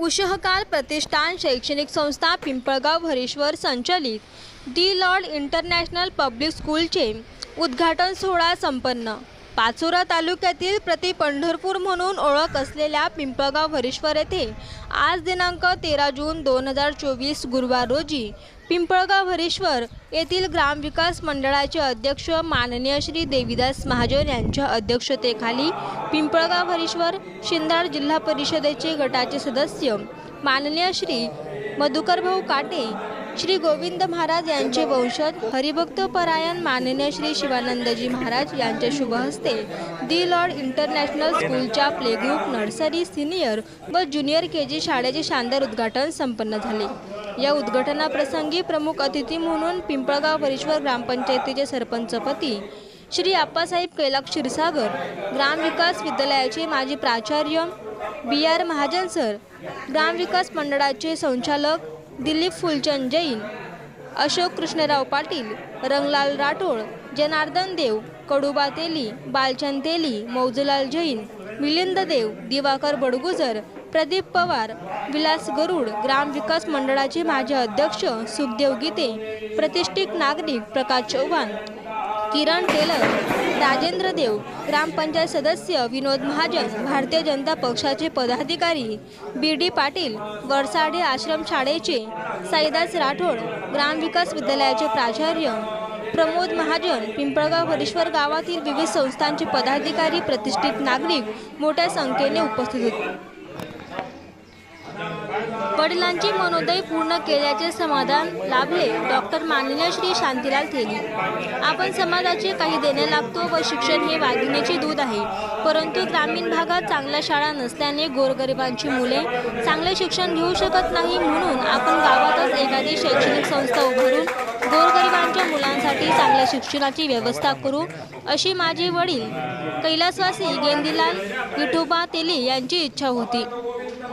उशहकार प्रतिष्ठान शैक्षणिक संस्था पिंपळगाव हरेश्वर संचलित दी लॉर्ड इंटरनॅशनल पब्लिक स्कूलचे उद्घाटन सोहळा संपन्न. पाचोरा तालुक्यातील प्रति पंढरपूर म्हणून ओळख असलेल्या पिंपळगाव हरीश्वर येथे आज दिनांक तेरा जून दोन हजार चोवीस गुरुवार रोजी पिंपळगाव हरीश्वर येथील ग्रामविकास मंडळाचे अध्यक्ष माननीय श्री देवीदास महाजन यांच्या अध्यक्षतेखाली पिंपळगाव हरीश्वर शिंदाड जिल्हा परिषदेचे गटाचे सदस्य माननीय श्री मधुकरभाऊ काटे श्री गोविंद महाराज यांचे वंशज हरिभक्त परायण माननीय श्री शिवानंदजी महाराज यांच्या शुभ हस्ते दी लॉर्ड इंटरनॅशनल स्कूलच्या प्ले ग्रुप नर्सरी सिनियर व ज्युनियर के जी शाळेचे शानदार उद्घाटन संपन्न झाले. या उद्घाटनाप्रसंगी प्रमुख अतिथी म्हणून पिंपळगाव परिश्वर ग्रामपंचायतीचे सरपंचपती श्री आप्पासाहेब कैलास क्षीरसागर ग्रामविकास विद्यालयाचे माजी प्राचार्य बी आर महाजन सर ग्रामविकास मंडळाचे संचालक दिलीप फुलचंद जैन अशोक कृष्णराव पाटील रंगलाल राठोड जनार्दन देव कडुबा तेली बालचंद तेली मौजूलाल जैन मिलिंद देव दिवाकर बडगुजर प्रदीप पवार विलास गरुड ग्रामविकास मंडळाचे माजी अध्यक्ष सुखदेव गीते प्रतिष्ठित नागरिक प्रकाश चव्हाण किरण टेलर राजेंद्र देव ग्रामपंचायत सदस्य विनोद महाजन भारतीय जनता पक्षाचे पदाधिकारी बी डी पाटील वरसाडे आश्रमशाळेचे साईदास राठोड ग्रामविकास विद्यालयाचे प्राचार्य प्रमोद महाजन पिंपळगाव हरीश्वर गावातील विविध संस्थांचे पदाधिकारी प्रतिष्ठित नागरिक मोठ्या संख्येने उपस्थित होते. वडिलांची मनोदय पूर्ण केल्याचे समाधान लाभले डॉक्टर माननीय श्री शांतीलाल थेली. आपण समाजाचे काही देणे लागतो व शिक्षण हे वाघिणीचे दूध आहे. परंतु ग्रामीण भागात चांगल्या शाळा नसल्याने गोरगरिबांची मुले चांगले शिक्षण घेऊ शकत नाही म्हणून आपण गावातच एखादी शैक्षणिक संस्था उभारून गोरगरिबांच्या मुलांसाठी चांगल्या शिक्षणाची व्यवस्था करू अशी माझे वडील कैलासवासी गेंदीलाल विठोबा तेली यांची इच्छा होती.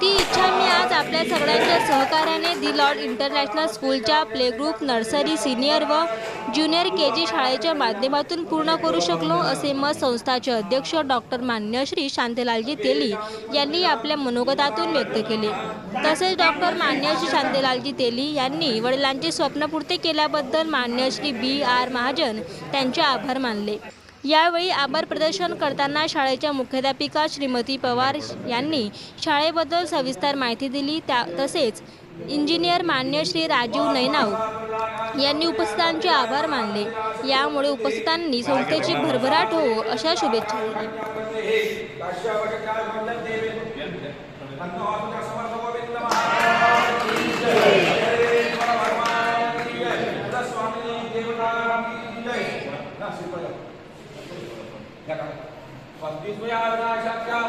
ती इच्छा मी आज आपल्या सगळ्यांच्या सहकार्याने दी लॉर्ड इंटरनॅशनल स्कूलच्या प्लेग्रुप नर्सरी सिनियर व ज्युनियर के जी शाळेच्या माध्यमातून पूर्ण करू शकलो असे मत संस्थाचे अध्यक्ष डॉक्टर मान्य श्री शांतीलालजी तेली यांनी आपल्या मनोगतातून व्यक्त केले. तसेच डॉक्टर मान्यश्री शांतीलालजी तेली यांनी वडिलांचे स्वप्नपूर्ती केल्याबद्दल मान्य श्री बी आर महाजन त्यांचे आभार मानले. यावेळी आभार प्रदर्शन करताना शाळेच्या मुख्याध्यापिका श्रीमती पवार यांनी शाळेबद्दल सविस्तर माहिती दिली. त्या तसेच इंजिनियर मान्य श्री राजीव नैनाव यांनी उपस्थितांचे आभार मानले. यामुळे उपस्थितांनी संस्थेची भरभराट हो अशा शुभेच्छा दिल्या. पस्तीस अवकाशाच्या